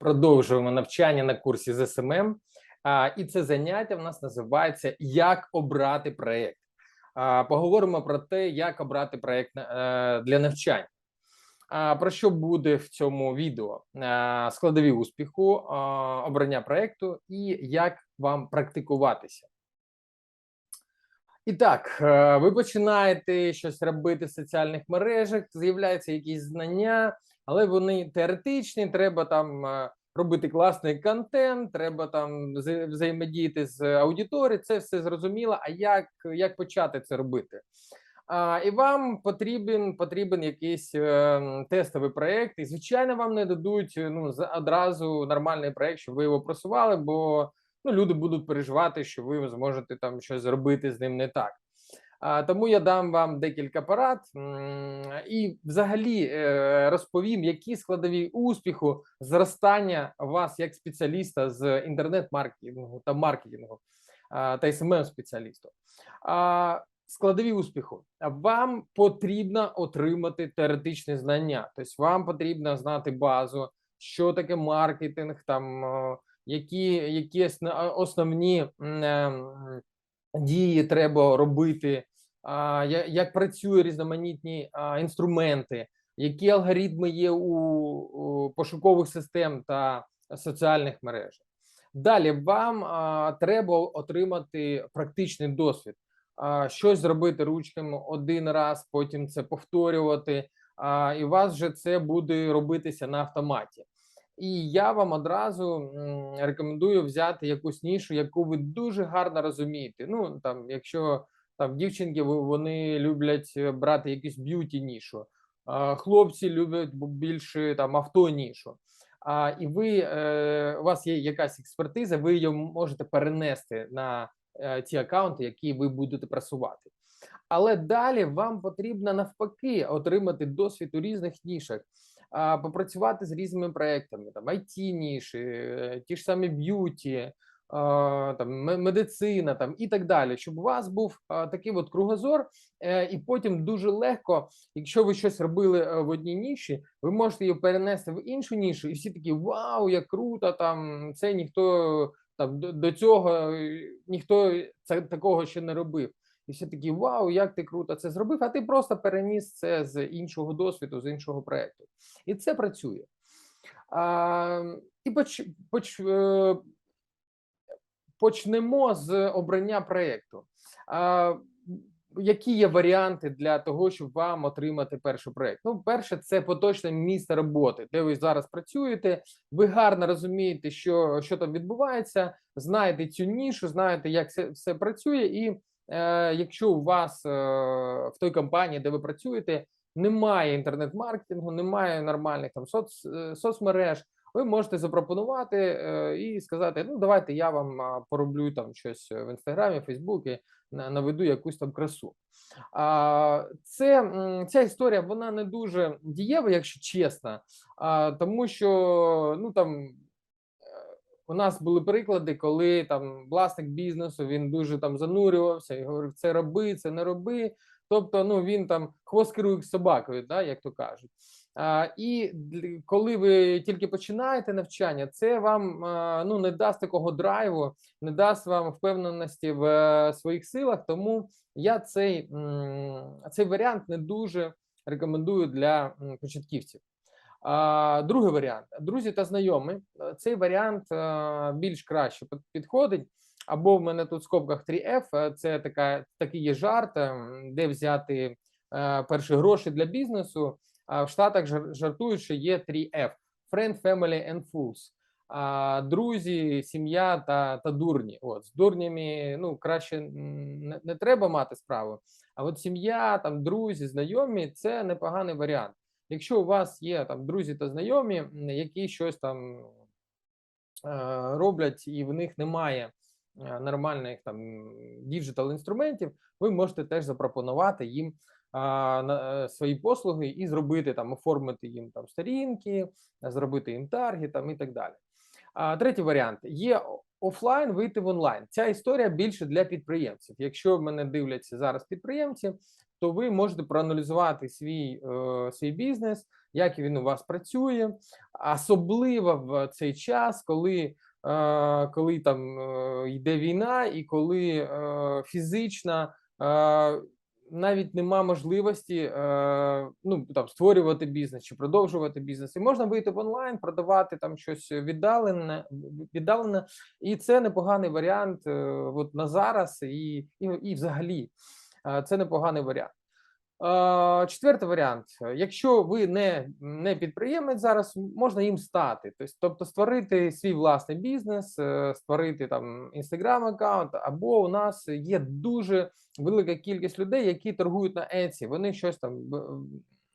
Продовжуємо навчання на курсі з СММ. І це заняття в нас називається Як обрати проєкт. Поговоримо про те, як обрати проєкт е, для навчання. Про що буде в цьому відео? Складові успіху, обрання проєкту і як вам практикуватися. І так, е, ви починаєте щось робити в соціальних мережах, з'являються якісь знання, але вони теоретичні. Треба там е, робити класний контент, треба там вза- взаємодіяти з аудиторією. Це все зрозуміло. А як, як почати це робити? А, і вам потрібен потрібен якийсь е, тестовий проєкт. І звичайно, вам не дадуть е, ну одразу нормальний проєкт, щоб ви його просували, бо ну люди будуть переживати, що ви зможете там щось зробити з ним не так. Тому я дам вам декілька порад і взагалі е, розповім, які складові успіху зростання вас як спеціаліста з інтернет-маркетингу та маркетингу та смм спеціалісту. Складові успіху. Вам потрібно отримати теоретичні знання, тобто вам потрібно знати базу, що таке маркетинг, там які, які основні ем, дії треба робити, як працюють різноманітні інструменти, які алгоритми є у пошукових систем та соціальних мережах. Далі вам а, треба отримати практичний досвід, а, щось зробити ручками один раз, потім це повторювати, а, і у вас вже це буде робитися на автоматі. І я вам одразу м, рекомендую взяти якусь нішу, яку ви дуже гарно розумієте. Ну там, якщо там дівчинки вони люблять е, брати якусь б'юті нішу, хлопці люблять більше там авто нішу. А і ви е, у вас є якась експертиза, ви її можете перенести на е, ті акаунти, які ви будете просувати. Але далі вам потрібно навпаки отримати досвід у різних нішах попрацювати з різними проектами, там it ніші, е, ті ж самі б'юті, там медицина, там і так далі, щоб у вас був такий от кругозор, е, і потім дуже легко, якщо ви щось робили е, в одній ніші, ви можете її перенести в іншу нішу, і всі такі вау, як круто! Там це ніхто там до, цього е, ніхто це такого ще не робив. І всі такі вау, як ти круто це зробив, а ти просто переніс це з іншого досвіду, з іншого проекту. І це працює. А, і поч, поч, почнемо з обрання проєкту. Які є варіанти для того, щоб вам отримати перший проєкт? Ну, перше, це поточне місце роботи, де ви зараз працюєте. Ви гарно розумієте, що, що там відбувається, знаєте цю нішу, знаєте, як це все працює, і е, якщо у вас е, в той компанії, де ви працюєте, немає інтернет-маркетингу, немає нормальних там соц, е, соцмереж, ви можете запропонувати е, і сказати: ну давайте я вам пороблю там щось в інстаграмі, Фейсбуці, на- наведу якусь там красу. А, це ця історія вона не дуже дієва, якщо чесно, тому що ну там. У нас були приклади, коли там власник бізнесу він дуже там занурювався і говорив: це роби, це не роби. Тобто, ну він там хвост керує собакою, да, як то кажуть. І коли ви тільки починаєте навчання, це вам ну не дасть такого драйву, не дасть вам впевненості в е, своїх силах. Тому я цей, цей варіант не дуже рекомендую для початківців. Другий варіант: друзі та знайомі. Цей варіант е, більш краще підходить. Або в мене тут в скобках 3F, е, це така, такий є жарт, ем, де взяти перші гроші для бізнесу. В Штатах жар- жартують, що є 3F – Friend, Family and Fools. А, друзі, сім'я та, та дурні. От, з дурнями ну, краще не, не треба мати справу. А от сім'я, там, друзі, знайомі це непоганий варіант. Якщо у вас є там друзі та знайомі, які щось там роблять, і в них немає нормальних там діджитал інструментів, ви можете теж запропонувати їм свої послуги і зробити там, оформити їм там сторінки, зробити їм таргет там і так далі. А, третій варіант є офлайн вийти в онлайн. Ця історія більше для підприємців. Якщо мене дивляться зараз підприємці, то ви можете проаналізувати свій, е, свій бізнес, як він у вас працює, особливо в цей час, коли, е, коли там е, йде війна, і коли е, фізична. Е, навіть нема можливості е, ну там створювати бізнес чи продовжувати бізнес. І можна вийти в онлайн, продавати там щось віддалене, віддалене, і це непоганий варіант. Е, от на зараз, і, і, і взагалі е, це непоганий варіант. Четвертий варіант: якщо ви не, не підприємець зараз, можна їм стати. Тобто, тобто створити свій власний бізнес, е, створити там інстаграм аккаунт, або у нас є дуже велика кількість людей, які торгують на Etsy. Вони щось там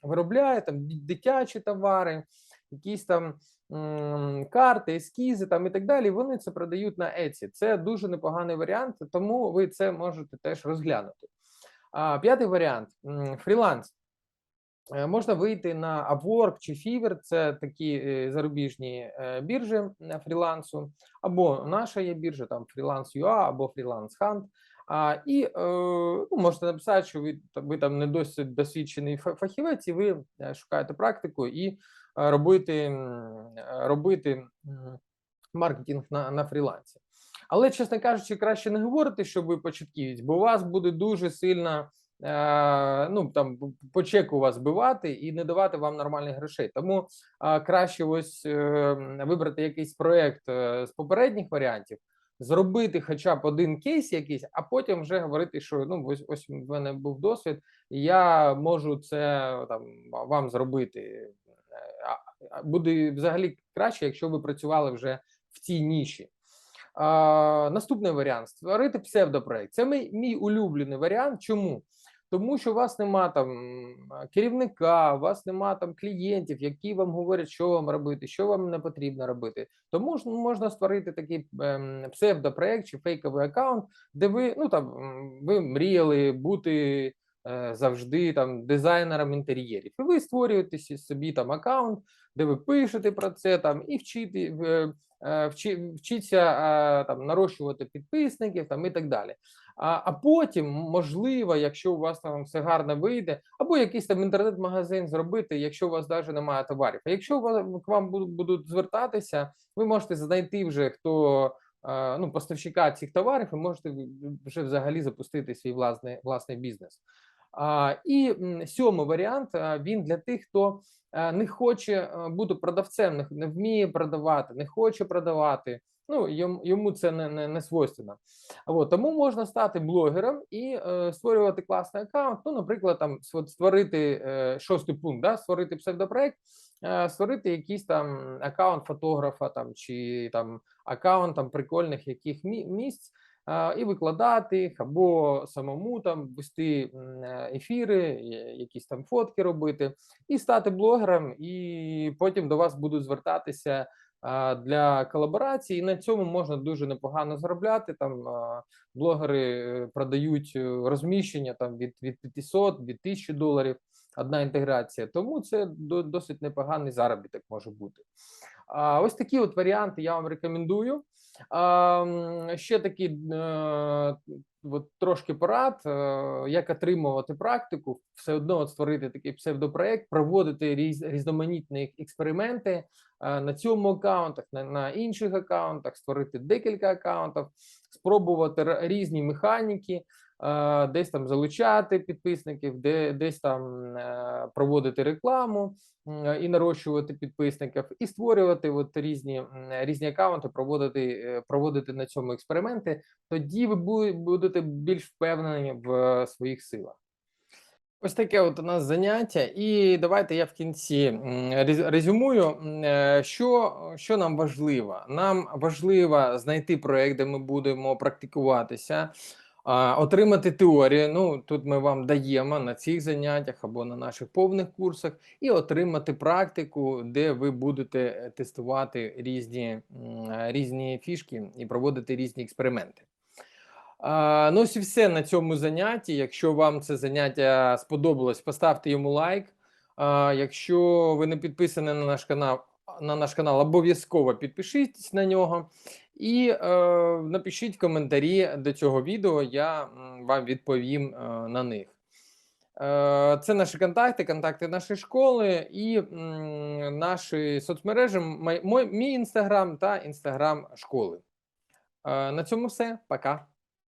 виробляють, там дитячі товари, якісь там карти, ескізи там і так далі. Вони це продають на Etsy. Це дуже непоганий варіант, тому ви це можете теж розглянути. П'ятий варіант фріланс. Е, Можна вийти на Upwork чи Fiverr, це такі е, зарубіжні е, біржі фрілансу, або наша є біржа, там Freelance.ua або Freelance Hunt. А, і ну, можете написати, що ви, ви там не досить досвідчений фахівець, і ви шукаєте практику і робити, робити маркетинг на, на фрілансі. Але, чесно кажучи, краще не говорити, що ви початківець, бо вас буде дуже сильно е, ну там по чеку вас збивати і не давати вам нормальних грошей. Тому е, краще ось е, вибрати якийсь проект з попередніх варіантів, зробити хоча б один кейс якийсь, а потім вже говорити, що ну ось ось в мене був досвід, і я можу це там вам зробити. Буде взагалі краще, якщо ви працювали вже в цій ніші. А, наступний варіант створити псевдопроект. Це мій, мій улюблений варіант. Чому? Тому що у вас нема там керівника, у вас нема там клієнтів, які вам говорять, що вам робити, що вам не потрібно робити. Тому ж можна створити такий ем, псевдопроект чи фейковий аккаунт, де ви ну там ви мріяли бути е, завжди там дизайнером інтер'єрів. І ви створюєте собі там аккаунт, де ви пишете про це там і вчити е, вчи, вчиться е, там нарощувати підписників там і так далі. А, а потім, можливо, якщо у вас там все гарно вийде, або якийсь там інтернет-магазин зробити, якщо у вас навіть немає товарів. А якщо к вам будуть, звертатися, ви можете знайти вже хто е, ну, поставщика цих товарів, і можете вже взагалі запустити свій власний власний бізнес. І сьомий варіант він для тих, хто е, не хоче е, бути продавцем, не, вміє продавати, не хоче продавати. Ну йому, це не, не, не свойственно. От, тому можна стати блогером і е, створювати класний аккаунт. Ну, наприклад, там створити е, шостий пункт, да, створити псевдопроект, е, створити якийсь там аккаунт фотографа там чи там аккаунт там прикольних яких мі- місць. І викладати їх або самому там вести е, ефіри, е, якісь там фотки робити, і стати блогером, і потім до вас будуть звертатися для колаборації. І на цьому можна дуже непогано заробляти. Там блогери е, продають розміщення там від, від 500 від 1000 доларів. Одна інтеграція, тому це до- досить непоганий заробіток може бути. А, ось такі от варіанти я вам рекомендую. Ще такі е, от трошки порад, е, як отримувати практику, все одно от створити такий псевдопроект, проводити різ, різноманітні експерименти е, на цьому аккаунтах, на, на інших аккаунтах, створити декілька аккаунтів, спробувати різні механіки, десь там залучати підписників, де десь там е, проводити рекламу і нарощувати підписників, і створювати от різні різні аккаунти, проводити е, проводити на цьому експерименти. Тоді ви будете більш впевнені в е, своїх силах. Ось таке от у нас заняття, і давайте я в кінці резюмую, е, що, що нам важливо. Нам важливо знайти проект, де ми будемо практикуватися, отримати теорію. Ну тут ми вам даємо на цих заняттях або на наших повних курсах, і отримати практику, де ви будете е, тестувати різні, е, різні фішки і проводити різні експерименти. Ну, ось і все на цьому занятті. Якщо вам це заняття сподобалось, поставте йому лайк. Якщо ви не підписані на наш канал, на наш канал, обов'язково підпишіться на нього і е, напишіть коментарі до цього відео. Я вам відповім е, на них. Е, Це наші контакти, контакти нашої школи і м, наші соцмережі, мій інстаграм та інстаграм школи. Е, На цьому все. Пока.